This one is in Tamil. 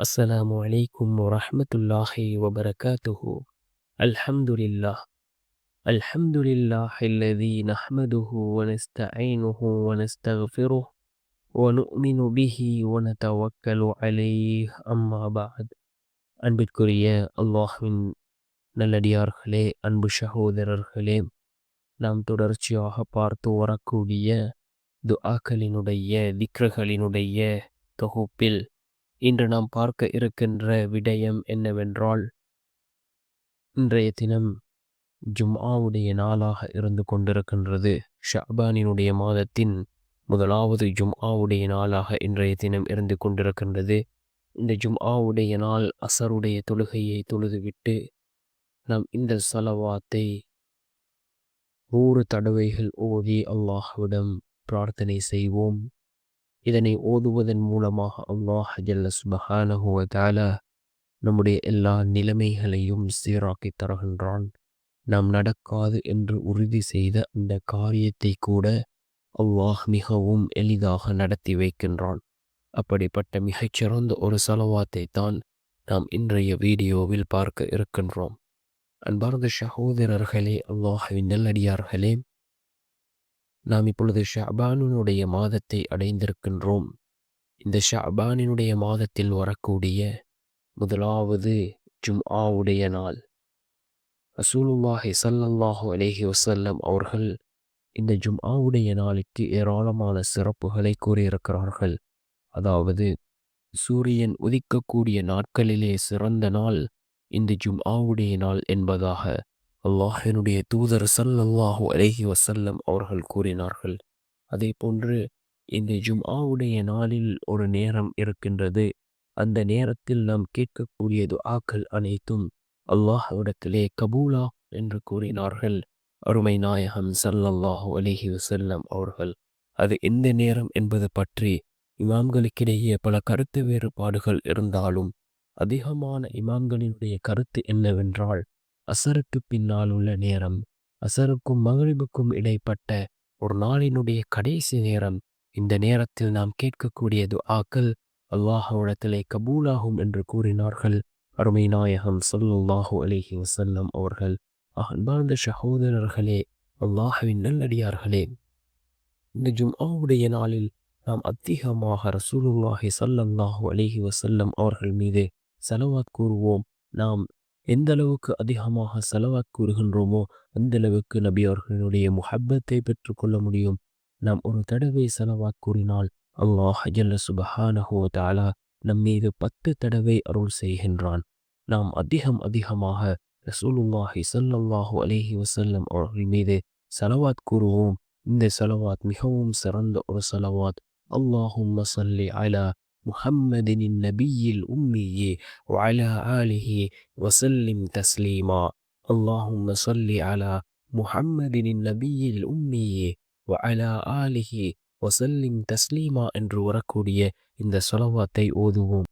السلام عليكم ورحمة الله وبركاته الحمد لله الحمد لله الذي نحمده ونستعينه ونستغفره ونؤمن به ونتوكل عليه أما بعد அன்பிற்குரிய அல்லாஹ்வின் நல்லடியார்களே அன்பு சகோதரர்களே நாம் தொடர்ச்சியாக பார்த்து வரக்கூடிய துஆக்களினுடைய திக்ருகளினுடைய தொகுப்பில் இன்று நாம் பார்க்க இருக்கின்ற விடயம் என்னவென்றால் இன்றைய தினம் ஜும்ஆவுடைய நாளாக இருந்து கொண்டிருக்கின்றது. ஷாபானினுடைய மாதத்தின் முதலாவது ஜும்ஆவுடைய நாளாக இன்றைய தினம் இருந்து கொண்டிருக்கின்றது. இந்த ஜும்ஆவுடைய நாள் அசருடைய தொழுகையை தொழுதுவிட்டு நாம் இந்த சலவாத்தை நூறு தடவைகள் ஓதி அல்லாஹ்விடம் பிரார்த்தனை செய்வோம். இதனை ஓதுவதன் மூலமாக அல்லாஹ் ஜல்ல சுபஹானஹுவதால நம்முடைய எல்லா நிலைமைகளையும் சீராக்கி தருகின்றான். நாம் நடக்காது என்று உறுதி செய்த அந்த காரியத்தை கூட அல்லாஹ் மிகவும் எளிதாக நடத்தி வைக்கின்றான். அப்படிப்பட்ட மிகச்சிறந்த ஒரு செலவாத்தை தான் நாம் இன்றைய வீடியோவில் பார்க்க இருக்கின்றோம். அன்பார்ந்த சகோதரர்களே அல்லாஹுவின் நல்லடியார்களே நாம் இப்பொழுது ஷாபானுடைய மாதத்தை அடைந்திருக்கின்றோம். இந்த ஷாபானினுடைய மாதத்தில் வரக்கூடிய முதலாவது ஜும்ஆவுடைய நாள். அசூலுல்லாஹி சல்லல்லாஹு அலேஹி வசல்லம் அவர்கள் இந்த ஜும்ஆவுடைய நாளுக்கு ஏராளமான சிறப்புகளை கூறியிருக்கிறார்கள். அதாவது சூரியன் உதிக்கக்கூடிய நாட்களிலே சிறந்த நாள் இந்த ஜும்ஆவுடைய நாள் என்பதாக அல்லாஹினுடைய தூதர் சல்லல்லாஹு அலஹி வசல்லம் அவர்கள் கூறினார்கள். அதே போன்று இந்த ஜும்ஆவுடைய நாளில் ஒரு நேரம் இருக்கின்றது. அந்த நேரத்தில் நாம் கேட்கக்கூடிய துஆக்கள் அனைத்தும் அல்லாஹ்விடத்திலே கபூலா என்று கூறினார்கள். அருமை நாயகம் சல்லல்லாஹு அலிஹி வசல்லம் அவர்கள் அது எந்த நேரம் என்பது பற்றி இமாம்களுக்கிடையே பல கருத்து வேறுபாடுகள் இருந்தாலும் அதிகமான இமாம்களினுடைய கருத்து என்னவென்றால் அசருக்கு பின்னால் உள்ள நேரம் அசருக்கும் மகிழ்வுக்கும் இடைப்பட்ட ஒரு நாளினுடைய கடைசி நேரம். இந்த நேரத்தில் நாம் கேட்கக்கூடிய துஆக்கள் அல்லாஹுடத்திலே கபூலாகும் என்று கூறினார்கள். அருமை நாயகம் சொல்லுல்லாஹு அலிஹி வசல்லம் அவர்கள் அன்பார்ந்த சகோதரர்களே அல்லாஹவின் நல்லடியார்களே இந்த ஜும்ஆவுடைய நாளில் நாம் அதிகமாக ரசூலுல்லாஹி சல்லல்லாஹு அலிஹி வசல்லம் அவர்கள் மீது செலவாத் கூறுவோம். நாம் எந்த அளவுக்கு அதிகமாக செலவாத் கூறுகின்றோமோ அந்த அளவுக்கு நபி அவர்களுடைய முஹப்பத்தை பெற்றுக்கொள்ள முடியும். நாம் ஒரு தடவை செலவாத் கூறினால் அல்லாஹ் ஜல்ல சுபஹானஹோ தாலா நம் மீது பத்து தடவை அருள் செய்கின்றான். நாம் அதிகம் அதிகமாக ரசூலுல்லாஹி சல்லல்லாஹு அலேஹி வசல்லம் அவர்கள் மீது செலவாத் கூறுவோம். இந்த செலவாத் மிகவும் சிறந்த ஒரு செலவாத். அல்லாஹும் சல்லி அலா محمد النبي الأمي وعلى آله وسلم تسليما اللهم صل على محمد النبي الأمي وعلى آله وسلم تسليما என்று வரக்கூடிய இந்த சொலவாத்தை ஓதுவோம்